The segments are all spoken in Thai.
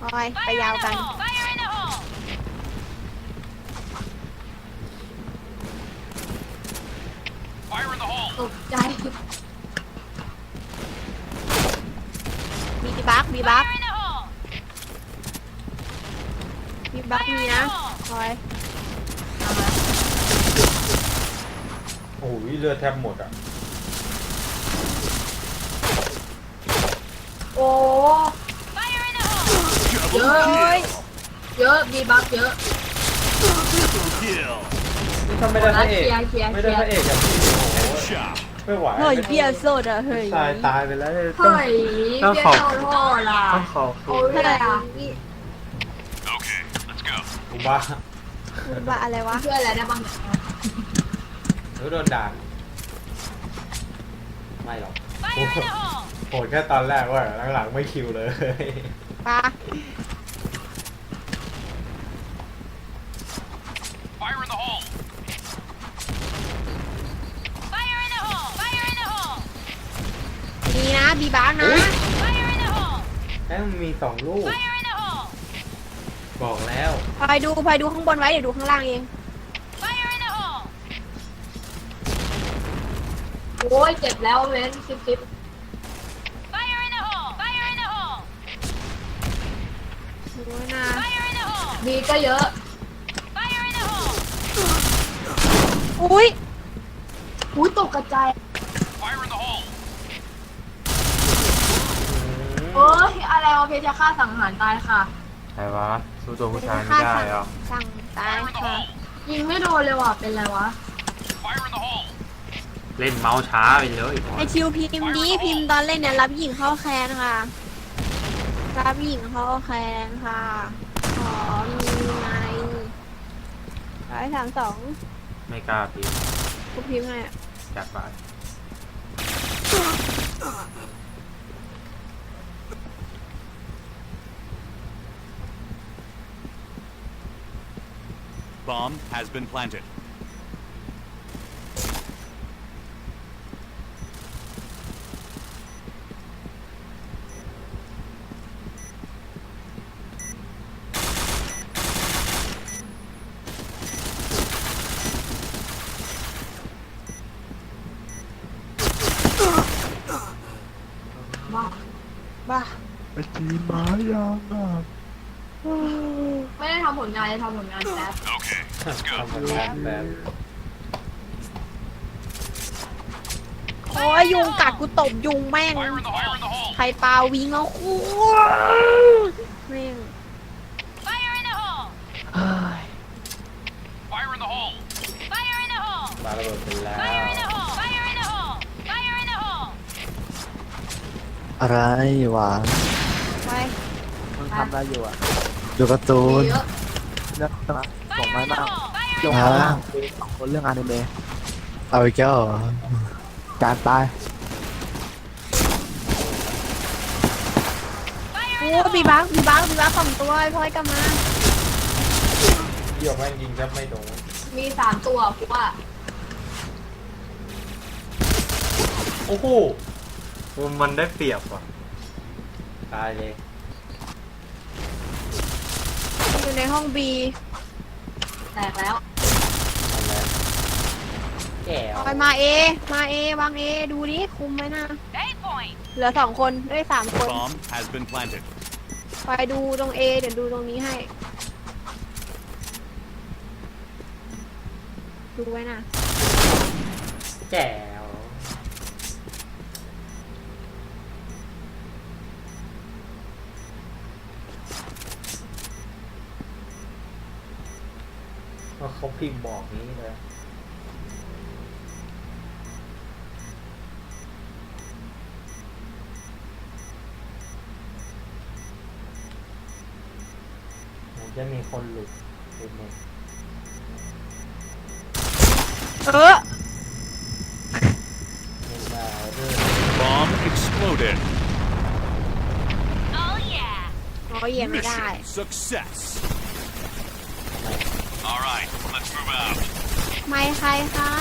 คอยไปยาวกัน Fire in the hole! ตกใจ มีบักมีบัก Fire in the hole! มีบักมีนะคอยโอ้ยเลือดแทบหมดอะ โอ้ เยอะเฮ้ยเยอะ มีบัฟเยอะ Kill. นี่ถ้าไม่ได้พระเอกเคลียร์เคลียร์ ไม่ได้พระเอกอย่างที่โอ้โห Shot. ไม่ไหวเฮ้ยเบียร์โซดอะเฮ้ยตายตายไปแล้วเฮ้ยต้องเบี้ยขอบโดนพ่อล่ะต้องขอบคุโอ้ณยอะไรอะ Okay, let's go. กูบ้าคุณว่าอะไรวะช่วยอะไรได้บ้างเนี่ยหรือโดนด่าไม่หรอก Fire in the hole! โหดแค่ตอนแรกเว่าหลังๆไม่คิวเลย ปะ Fire in the hole. Fire in the hole! Fire in the hole! มีนะมีบักนะ Fire in the hole! แม่งมีสองลูก Fire in the hole! บอกแล้วคอยดูคอยดูข้างบนไว้เดี๋ยวดูข้างล่างเอง Fire in the hole! โอ้ยเจ็บแล้วเว้นซิปซิป Fire in the hole! Fire in the hole! ดูนะ Fire in the hole! บีก็เยอะ Fire in the hole! อุ้ยอุ้ยตกกระจาย Fire in the hole. เอ้ยอะไรวะเพชรจะฆ่าสังหารตายค่ะ ใครวะสู้ตัวผู้ชายไม่ได้หรอสั่งตาย Fire in the ค่ะ hole. ยิงไม่โดนเลยว่ะเป็นไรวะ Fire in the hole. เล่นเมาส์ช้าไปเลยไอชิวพิมพ์ดีพิมพ์ตอนเล่นเนี่ยรับหญิงเข้าแคนค่ะ รับหญิงเข้าแคนค่ะขอมีไงร้อยสามสองไม่กล้าพิมพ์กูพิมพ์ให้อะจัดไป Bomb has been planted. บ้าบ้า ไม่ได้ทำผลงานจะทำผลงานแป๊บ Okay, let's ทำ go. ผลงานแบบโอ้ยยุงกัดกูตบยุงแม่ง Fire in the hole. Fire in the hole. ใครปาวิงเอาคู่แม่ง Fire in the hole! Fire in the hole. Fire in the hole! ปาระเบิดไปแล้ว Fire in the hole! Fire in the hole! Fire in the hole! อะไรหวานไปมึงทำอะไรอยู่อะ ดูการ์ตูมีนเยอะเรื่องนะส่ง Fire มา in the บ้าง hole! Fire ย in ง the อ่ามาบ้างคุยสองคนเรื่องอนิเมะเอาอีกแล้วเหรอการตายโอ้บีบักบีบักบีบักสองตัวไอ้พลอยกลับมา เดี่ยวแม่งยิงแทบไม่โดนมีสามตัวกูว่าโอ้โหมันได้เปรียบว่ะ ตายเลย อยู่ในห้องบีแตกแล้วทำแล้วแก่พลอยมาเอ มาเอวางเอ ดูดิคุมไหมนะ Eight point! เหลือสองคนได้สามคน Bomb has been planted. คอยดูตรงเอเดี๋ยวดูตรงนี้ให้ ดูไว้นะ แก่ว่า เขาพิมพ์บอกนี้เลยมันจะมีคนหลุดหลุดหนึ่งเออไม่ได้เรื่อง Bomb exploded. Oh yeah! อ๋อเหยียบไม่ได้ Mission success. ไม่ใครคะ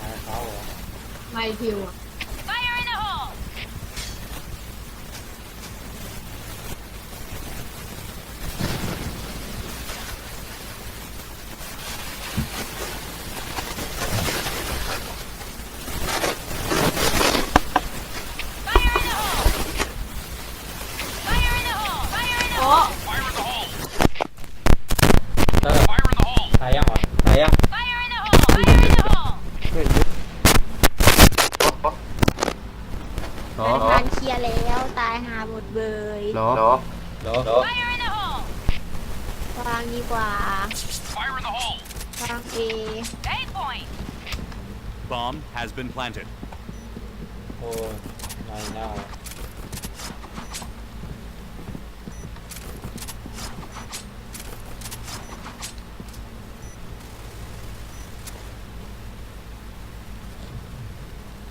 นายเขาเหรอไม่ทิวอะ ดเบย เหรอเหรอเหรอเหรอ Fire in the hole! วางดีกว่า Fire in the hole! วางเอ A point! Bomb has been planted. โอ้ยนายหน้า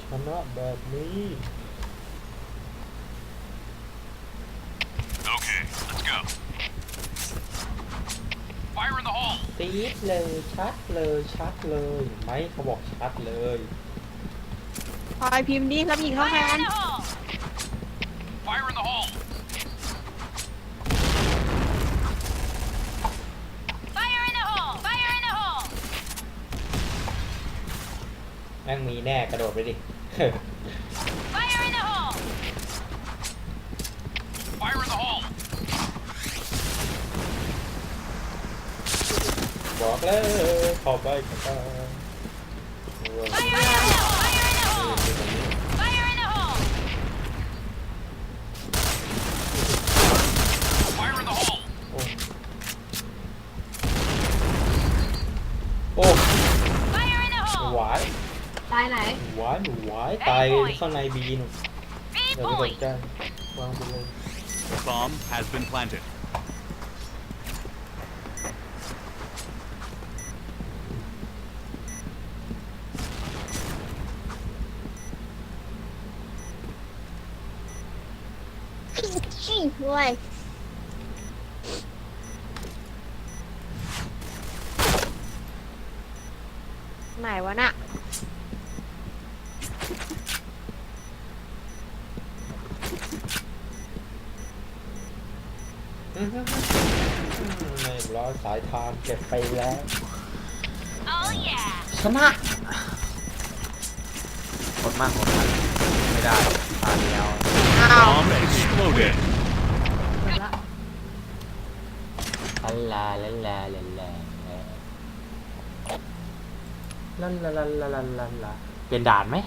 ชนะแบบนี้ hole! ตีดเลยชัดเลยชัดเลยเห็นไหมเขาบอกชัดเลยพลอยพิมพ์ดิรับหญิงเข้าแค Fire น in the hole! Fire in the hole! Fire in the hole! Fire in the hole! แม่งมีแน่กระโดดไปดิ Fire in the hole! Fire in the hole! บอกเลยขอไปกัน Fire in the hole! Fire in the hole! Fire in the hole! Fire in the hole! โอ้ Fire in the ห hole! วาย ตายไหน หวายหนูหวายตายข้างในบีหนู B เดี๋ยวไปสน point! ใจวางไปเลย Bomb has been planted. ด้วย ไหนวะน่ะไม่ร้อยสายทางเก็บไปแล้ว Oh yeah! ชนะกดมากกดมากไม่ได้ตายแล้ว Bomb exploded. เสร็จละ ลันลาลันลาลันลาลันลาลันลาลันลาลาเปลี่ยนด่านไหม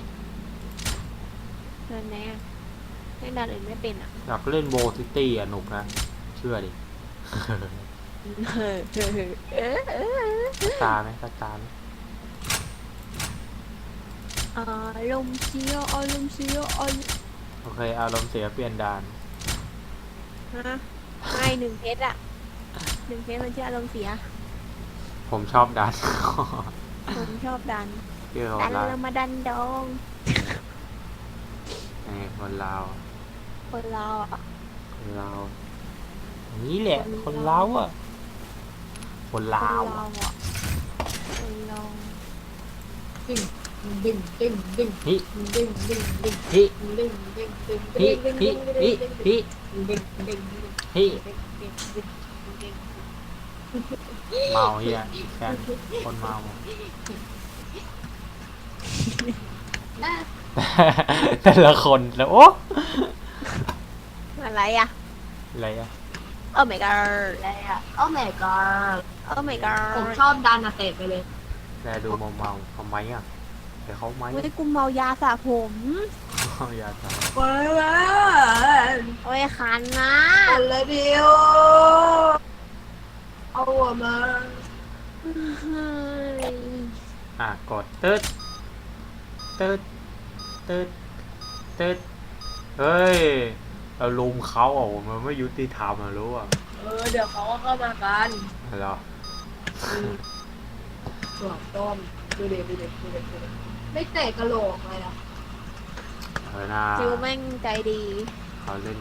เดินไหนอะเล่นด่านอื่นไม่เป็นอะอยากเล่นโบซิตี้อะหนุกนะ เชื่อดิเออเออเออเออตาไหมสักตาไหมอารมณ์เสียอารมณ์เสียอารมณ์โอเคอารมณ์เสียเปลี่ยนด่านฮะไม่หนึ่งเพชรอะ หนึ่งเพชรมันชื่ออารมณ์เสีย ผมชอบด่านผมชอบดันเกี่ยวดักับนเราเรามาดันดอง ไอ้คนลาวคนเราอะ คนลาวนี่แหละคนลาวอะ คนคนลาวเราอะคนเราดึงดึงดึงดึงฮิดึงดึงดึงฮิดึงดึงดึงฮิฮิฮิฮิดึงดึงฮิ เมาเฮียแฟนคนเมา แต่ละคนแล้วโอ้อะไรอะ อะไรอะโอ้ my god อะไรอะโอ้ my god โอ้ my god ผมชอบดันอะเตะไปเลย แลดูเมาเมาๆทำไมอะเดี๋ยวเขาไหมเฮ้ยกูเมายาสระผมเอาอย่าทว้าวว้าวโอ้ยคันนะอะไรเดียว เอาหัวมาเฮ้ยำอะกดตึ๊ดตึ๊ดตึ๊ดตึ๊ดเฮ้ยเราลุมเขาอะมันไม่ยุติธรรมอะรู้อะเออ เดี๋ยวเขาก็เข้ามากันเหรอหัวต้มดูเด็ดดูเด็ดดูเด็ดดูเด็ดไม่เตะกระโหลกเลยอะเออหน้าจิวแม่งใจดี เขาเล่น